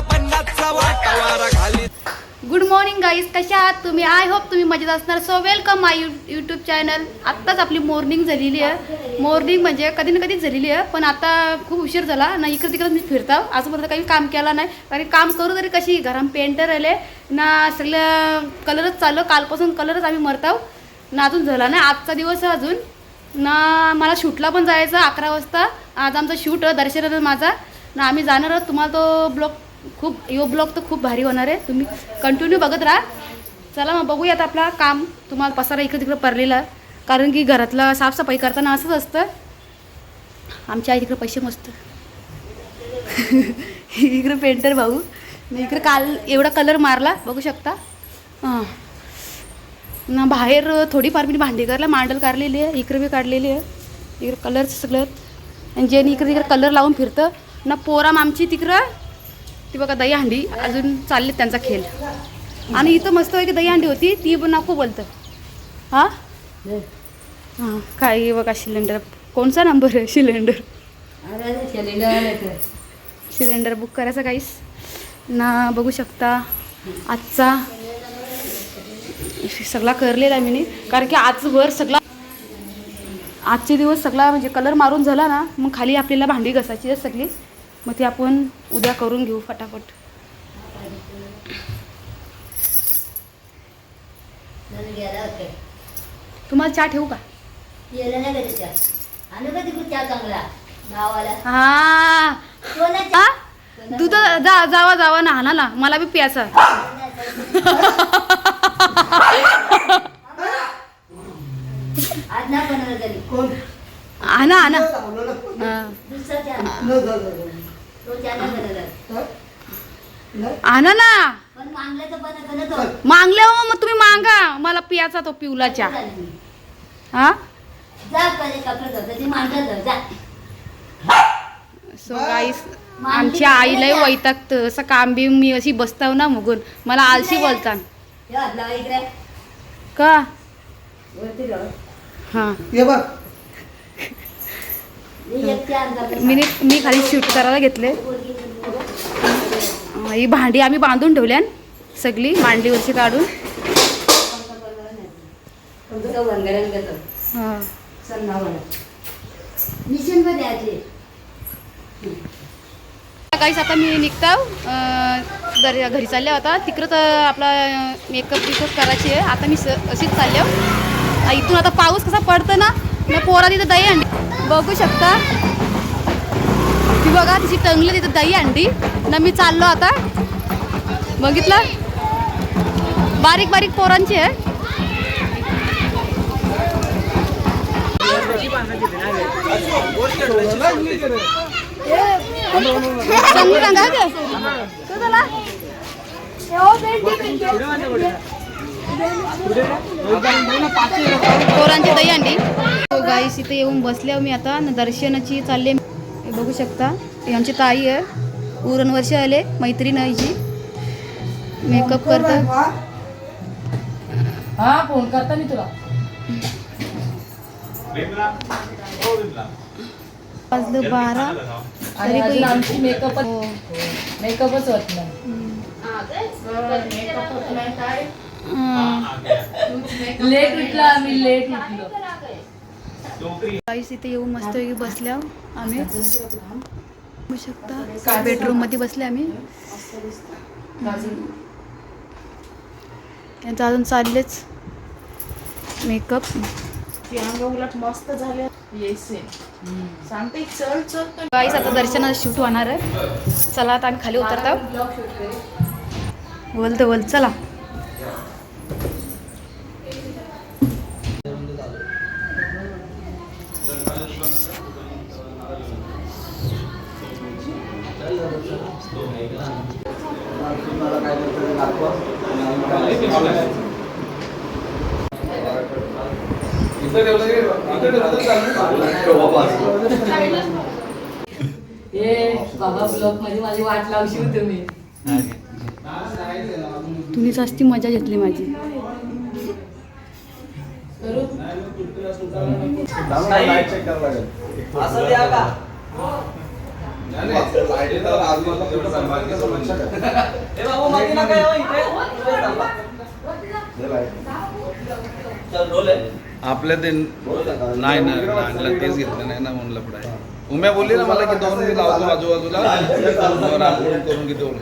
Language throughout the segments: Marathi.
पन्नासचा पन्नासचा गुड मॉर्निंग गाईज कशा आहात तुम्ही? आय होप तुम्ही मजेत असणार. So welcome my you YouTube channel आत्ताच आपली मॉर्निंग झालेली आहे. मॉर्निंग म्हणजे कधी ना कधीच झालेली आहे पण आता खूप उशीर झाला. ना इकडे तिकडे मी फिरता. आजपर्यंत काही काम केला नाही. कारण काम करू तरी कशी? घरात पेंटर आले. ना सगळ्या कलरच चाललं कालपासून कलरच आम्ही मरताव ना अजून झाला नाही. आजचा दिवस आहे अजून. ना मला शूटला पण जायचं अकरा वाजता. आज आमचा शूट दर्शन माझा. ना आम्ही जाणार आहोत. तुम्हाला तो ब्लॉग खूप यो ब्लॉग तर खूप भारी होणार आहे. तुम्ही कंटिन्यू बघत राहा. चला मग बघूयात आपला काम. तुम्हाला पसारा इकडे तिकडं पडलेला. कारण की घरातला साफसफाई करताना असंच असतं. आमच्या आई तिकडे पैसे मस्त इकडे पेंटर भाऊ. मी इकडे काल एवढा कलर मारला. बघू शकता. हां. ना बाहेर थोडीफार मी भांडी करायला मांडल काढलेली आहे. इकडे बी काढलेली आहे. इकडे कलरचं सगळं. आणि ज्याने इकडे तिकडे कलर लावून फिरतं ना पोराम आमची तिकडं ती बघा दहीहंडी अजून चालले त्यांचा खेळ. आणि इथं मस्त की दहीहंडी होती ती पण नको बोलतं हां? हां काय बघा सिलेंडर. कोणचा नंबर आहे सिलेंडर? सिलेंडर बुक करायचा काहीच ना बघू शकता. आजचा सगळा करलेला आहे मी कारण की आजवर सगळा आजचे दिवस सगळा म्हणजे कलर मारून झाला ना मग खाली आपल्याला भांडी घसायची आहे सगळी. मग ती आपण उद्या करून घेऊ फटाफट. तुम्हाला चहा ठेवू का? हा? दूध जा जावा जावा ना ना ना. मला बी प्यायचा. आणा आणा. हा. आणा ना मागल्या हो मग तुम्ही मागा. मला पियाचा तो पिवला चहा हा? सो गाईस आमच्या आईलाही वैतागतं. असं काम बी मी अशी बसताव ना मुगून. मला आलशी बोलतात का? हा. ये बघ. मी मी खाली शूट करायला घेतले. ही भांडी आम्ही बांधून ठेवल्यान सगळी मांडलीवरची काढून. काहीच आता मी निघता घरी घरी चालल्या होता तिकडं तर आपला मेकअप बिकअप करायची आहे. आता मी स अशीच चालल्या इथून आता पाऊस कसा पडतं ना मग पोरा तिथं दही अंडी बघू शकता. ती बघा तिची टंगली तिथं दही अंडी. ना मी चाललो आता. बघितलं? बारीक बारीक पोरांची आहे. चांगली रंगा पोरांची दही अंडी. हो, गाईस इथे येऊन बसल्या मी आता. दर्शनाची चालले बघू शकता. ही आमची ताई आहे. उरण वर्ष आले. मैत्रीण आहे हिची. मेकअप करतात. हा फोन करता मी तुला. वाजलं बारा. आणि तरी आमची मेकअप हो. मेकअपच होत नाही. हं. लेट उठलो आम्ही लेट उठलो. गाईस इथे येऊन मस्त बसल्या आम्ही. बघू शकता बेडरूममध्ये बसले आम्ही. यांचं अजून चाललेच मेकअप मस्त झाले सांगते चल चल आता दर्शनाचं शूट होणार आहे. चला आता आम्ही खाली उतरता. बोलतो बोल चला. ए बाबा मध्ये माझी वाट लावशी तुम्ही तुम्ही जास्ती मजा घेतली माझी. करू? लाइट चेक आपल्या ते नाही ना आणलं तेच घेतलं नाही ना म्हणलं पुढे उम्या बोलली ना मला की दोन मी लावतो आजूबाजूला आपण करून घेतो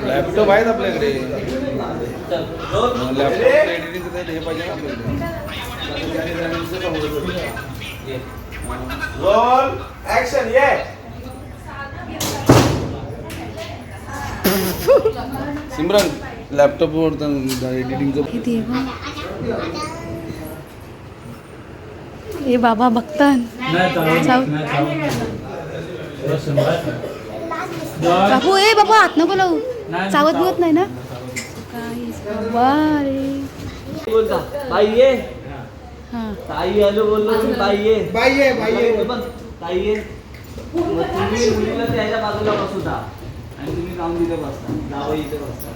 लॅपटॉप आहेत आपल्याकडे. लॅपटॉप एडिटिंग हे पाहिजे ना आपल्याकडे रोल ऍक्शन ये सिमरन लॅपटॉपवर एडिटिंगचं ए बाबा बघतान. बाबू ए बाबा हात नको लावू. चावत बिवत नाही ना? बोलता बाई ये. हा. ताई हॅलो बोललो बाई ये. बाई ये बाई ये. ताई ये. मुलीला त्याच्या बाजूला बसवता आणि तुम्ही जाऊन तिथे बसता. जावं इथे बसता.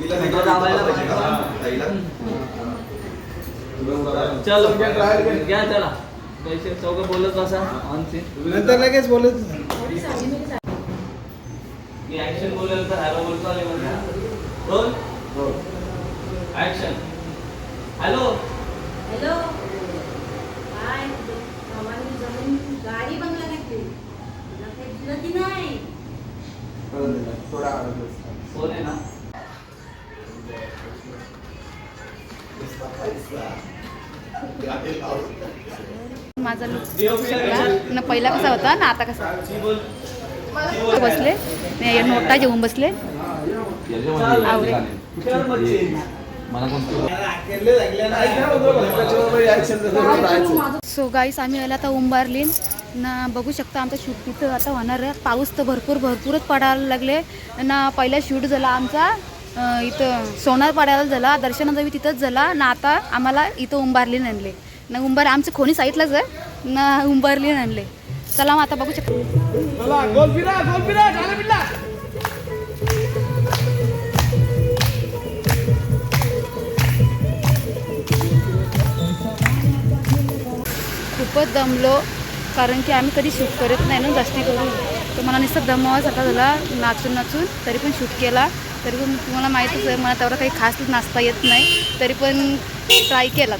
तुला जावायला बसता. चलो घ्या चला. पैसे चौघं बोलत बसा ऑन सीन नंतर लगेच बोलत मी ऍक्शन बोलेल तर हॅलो बोलतो आले म्हणता रोल ऍक्शन हॅलो हॅलो काय गाडी बंगला घेतली तुला काही दिलं की नाही फोन आहे ना माझा लुक ना पहिला कसा होता ना आता कसा बसले नाही, नोटा घेऊन बसले आवडे सो गाईस आम्ही आला आता उंबारली ना बघू शकता आमचा शूट तिथं आता होणार आहे. पाऊस तर भरपूर भरपूरच पडायला लागले. ना पहिला शूट झाला आमचा इथं सोनार पाड्याला झाला दर्शनाचा बी तिथंच झाला. ना आता आम्हाला इथं उंबारली आणले ना उंबार आमचं खोनी साईडलाच आहे. ना उंबारली आणले चला मग आता बघू शकता. खूपच दमलो. कारण की आम्ही कधी शूट करत नाही ना जास्ती करून. तर मला नुसतं दमवासारखा झाला नाचून नाचून तरी पण शूट केला. तरी पण तुम्हाला माहीतच आहे मला तेवढं काही खास नाचता येत नाही. तरी पण ट्राय केला.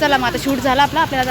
चला मग आता शूट झाला आपला आपल्याला